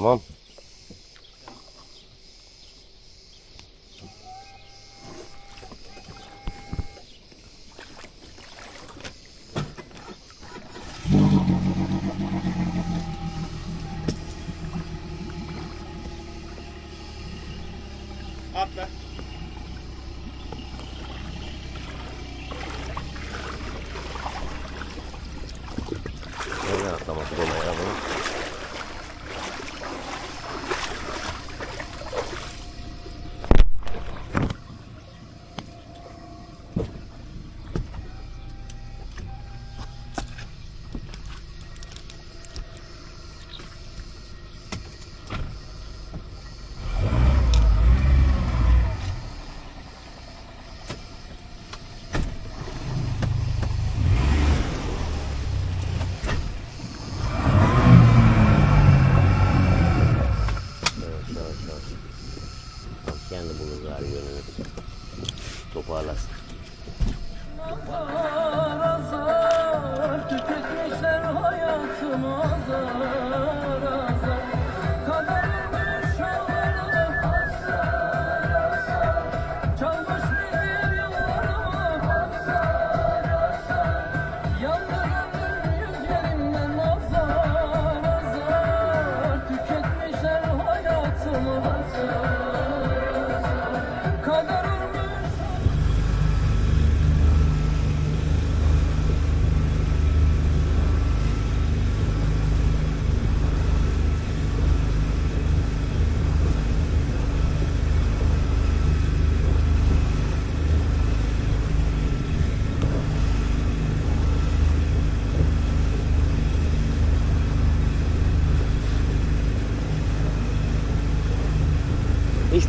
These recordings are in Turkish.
Tamam. Atla.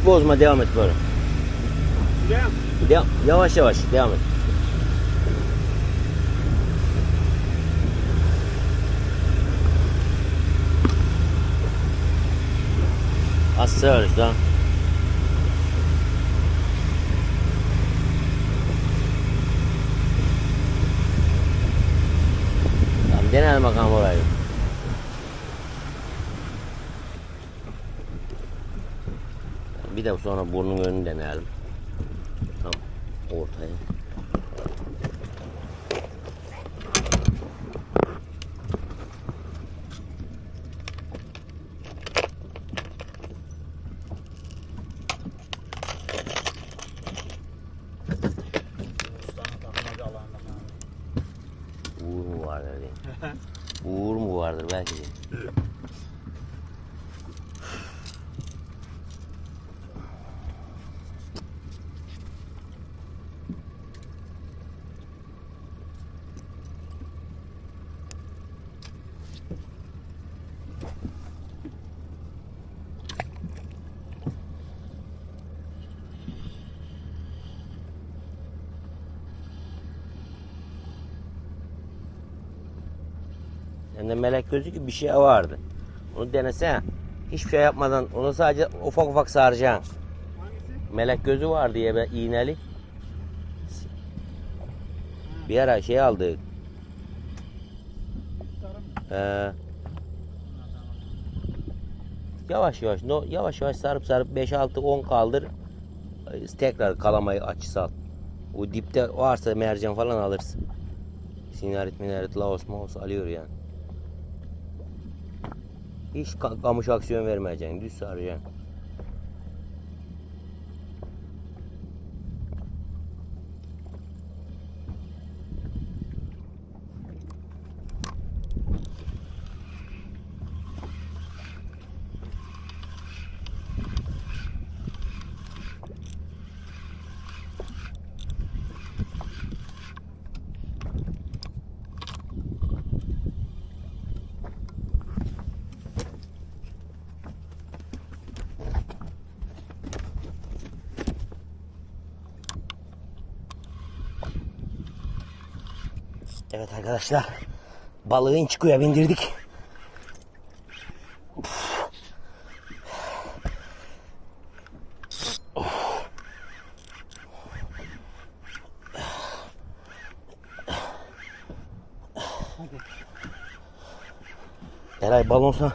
Bozma devam et böyle. Devam. Devam, yavaş yavaş devam et. Asla işte. Tamam deneyelim bakalım orayı. Bir de sonra burnun önünü deneyelim. Tamam. Ortaya. Uğur mu vardır diye. Uğur mu vardır belki de. Hem de melek gözü gibi bir şey vardı. Onu denesene. Hiçbir şey yapmadan onu sadece ufak ufak saracaksın. Hangisi? Melek gözü var diye be iğneli. Bir ara şey aldık. Ee, yavaş yavaş no, yavaş yavaş sarıp sarıp 5 6 10 kaldır. Tekrar kalamayı açısı al. O dipte varsa mercan falan alırsın. Sinarit minarit laos maos alıyor yani. Hiç ka- kamış aksiyon vermeyeceksin. Düz saracaksın. Evet arkadaşlar. Balığın çıkıyor bindirdik. Eray balonsa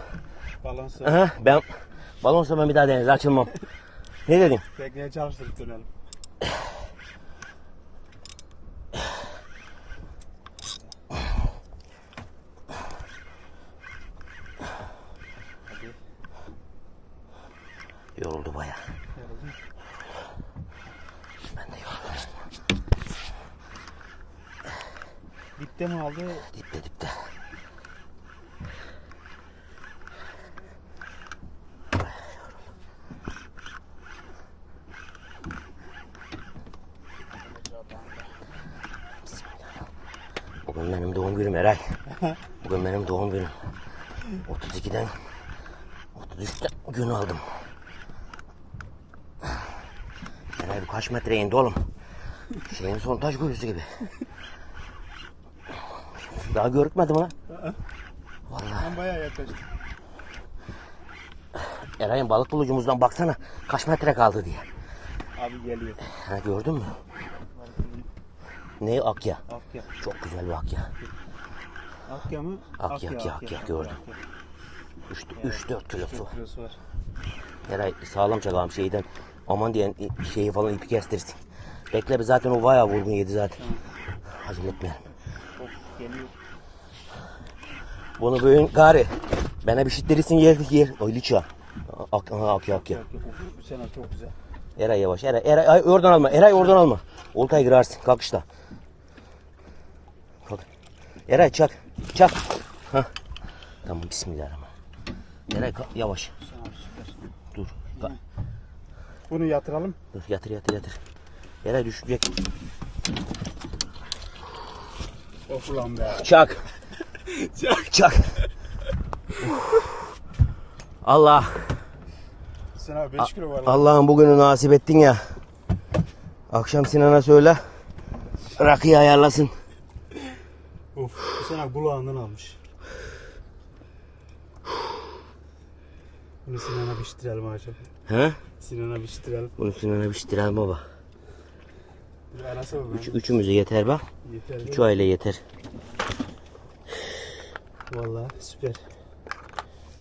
Balon balonsa. Aha, ben balonsa ben bir daha denize açılmam. ne dedin? Tekneye çalıştırıp dönelim. Dipte mi aldı? Dipte dipte. Bugün benim doğum günüm Eray. Bugün benim doğum günüm. 32'den 33'te gün aldım. Eray bu kaç metre indi oğlum? Şeyin son taş kuyusu gibi. Daha görükmedim ha. Ben bayağı yaklaştım. Eray'ın balık bulucumuzdan baksana kaç metre kaldı diye. Abi geliyor. Ha, gördün mü? Ne akya? Akya. Çok güzel bir akya. Akya mı? Akya, akya, akya, gördüm. 3-4 kilosu var. kilosu var. Eray sağlam çakalım şeyden. Aman diyen şeyi falan ipi kestirsin. Bekle bir zaten o bayağı vurgun yedi zaten. Acele etmeyelim. Of geliyor. Bunu bugün gari. Bana bir şiddetlisin yerdik yer. Oy liça. Ak, aha. Akya. Of, bu sene çok güzel. Eray yavaş. Eray, Eray ay, oradan alma. Eray oradan alma. Oltayı kırarsın. Kalk işte. Kalk. Eray çak. Çak. Hah. Tamam bismillahirrahmanirrahim. Eray kalk, yavaş. Dur. Kalk. Bunu yatıralım. Dur yatır yatır yatır. Eray düşecek. Of ulan be. Çak. Çak. Çak. Allah. Sen abi 5 kilo var. Allah'ım bugünü nasip ettin ya. Akşam Sinan'a söyle. Rakıyı ayarlasın. Of. Bu sene kulağından almış. Bunu Sinan'a piştirelim acaba. He? Sinan'a piştirelim. Bunu Sinan'a piştirelim baba. Bir arası mı? Üç, üçümüze yeter bak. Yeter. Üç aile yeter. Vallahi süper.